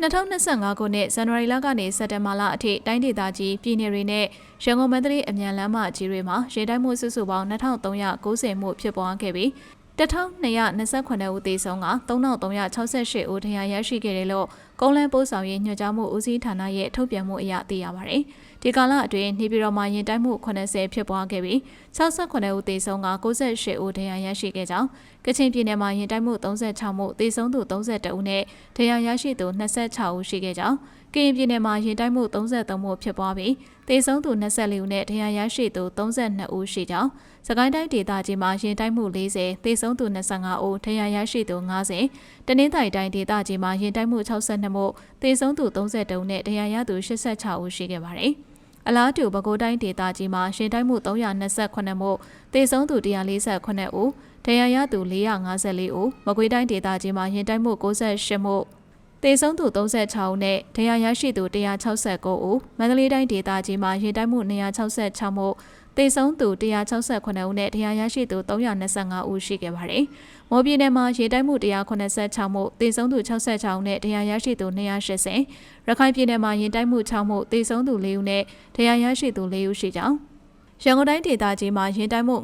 2025ခုနှစ်ဇန်နဝါရီလကနေစက်တင်ဘာလအထိတိုင်းဒေသကြီးပြည်နယ်တွေနဲ့ရန်ကုန်မန္တလေးအမြန်လမ်းမကြီးတွေမှာရေတိုင်းမှုစုစုပေါင်း2390မှုဖြစ်ပွားခဲ့ပြီး1229ဦးသေဆုံးက3368ဦးဒဏ်ရာရရှိခဲ့တယ်လို့ကုန်းလန်းပို့ဆောင်ရေးညွှန်ကြားမှုဦးစီးဌာနရဲ့ထုတ်ပြန်မှုအရသိရပါတယ်။ဒီကာလအတွင်းနေပြည်တော်မှာရင်တိုင်းမှု80ဖြစ်ပွားခဲ့ပြီး68ဦးသေဆုံးက98ဦးဒဏ်ရာရရှိခဲ့ကြောင်းကချင်ပြည်နယ်မှာရင်တိုင်းမှု36မှုသေဆုံးသူ32ဦးနဲ့ဒဏ်ရာရရှိသူ26ဦးရှိခဲ့ကြောင်းကရင်ပြည်နယ်မှာရင်တိုင်းမှု33မှုဖြစ်ပွားပြီးသေဆုံးသူ24ဦးနဲ့ဒဏ်ရာရရှိသူ32ဦးရှိကြောင်းစကိုင်းတိုင်းဒေသကြီးမှာရင်တိုင်းမှု40သေဆုံးသူ25ဦးဒဏ်ရာရရှိသူ90တနင်္သာရီတိုင်းဒေသကြီးမှာရင်တိုင်းမှု62မှုသေဆုံးသူ32ဦးနဲ့ဒဏ်ရာရသူ86ဦးရှိခဲ့ပါတယ်။အလားတူပဲခူးတိုင်းဒေသကြီးမှာရှင်တိုင်းမှု328မှုသေဆုံးသူ148ဦးဒဏ်ရာရသူ454ဦးမကွေးတိုင်းဒေသကြီးမှာရင်တိုင်းမှု68မှု သေဆုံးသူ36ဦးနဲ့ဒဏ်ရာရရှိသူ169ဦးမန္တလေးတိုင်းဒေသကြီးမှာရင်တိုင်းမှု266မှုသေဆုံးသူ168ဦးနဲ့ဒဏ်ရာရရှိသူ325ဦးရှိခဲ့ပါတယ်။မော်ပြည်နယ်မှာရေတိုက်မှု186မှုသေဆုံးသူ66ဦးနဲ့ဒဏ်ရာရရှိသူ280ရခိုင်ပြည်နယ်မှာရင်တိုက်မှု6မှုသေဆုံးသူ4ဦးနဲ့ဒဏ်ရာရရှိသူ4ဦးရှိကြောင်း ရန်ကုန်တိုင်းဒေသကြီးမှာရင်တိုင်းမှု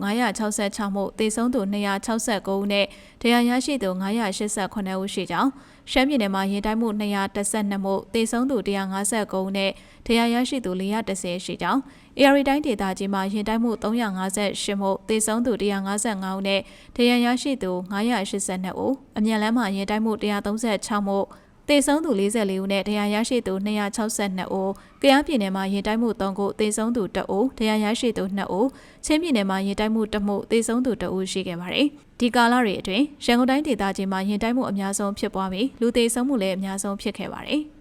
966မှုသေဆုံးသူ269ဦးနဲ့ဒဏ်ရာရရှိသူ989ဦးရှိကြောင်းရှမ်းပြည်နယ်မှာရင်တိုင်းမှု212မှုသေဆုံးသူ159ဦးနဲ့ဒဏ်ရာရရှိသူ410ရှိကြောင်း AR တိုင်းဒေသကြီးမှာရင်တိုင်းမှု358မှုသေဆုံးသူ155ဦးနဲ့ဒဏ်ရာရရှိသူ982ဦးအမြန်လမ်းမှာရင်တိုင်းမှု136မှု သေဆုံးသူ44ဦးနဲ့ဒဏ်ရာရရှိသူ262ဦး၊ကြားပြည်နယ်မှာရင်တိုက်မှု3ခုသေဆုံးသူ2ဦး၊ဒဏ်ရာရရှိသူ2ဦး၊ချင်းပြည်နယ်မှာရင်တိုက်မှု1မှုသေဆုံးသူ2ဦးရှိခဲ့ပါတယ်။ဒီကာလတွေအတွင်းရန်ကုန်တိုင်းဒေသကြီးမှာရင်တိုက်မှုအများဆုံးဖြစ်ပွားပြီးလူသေဆုံးမှုလည်းအများဆုံးဖြစ်ခဲ့ပါတယ်။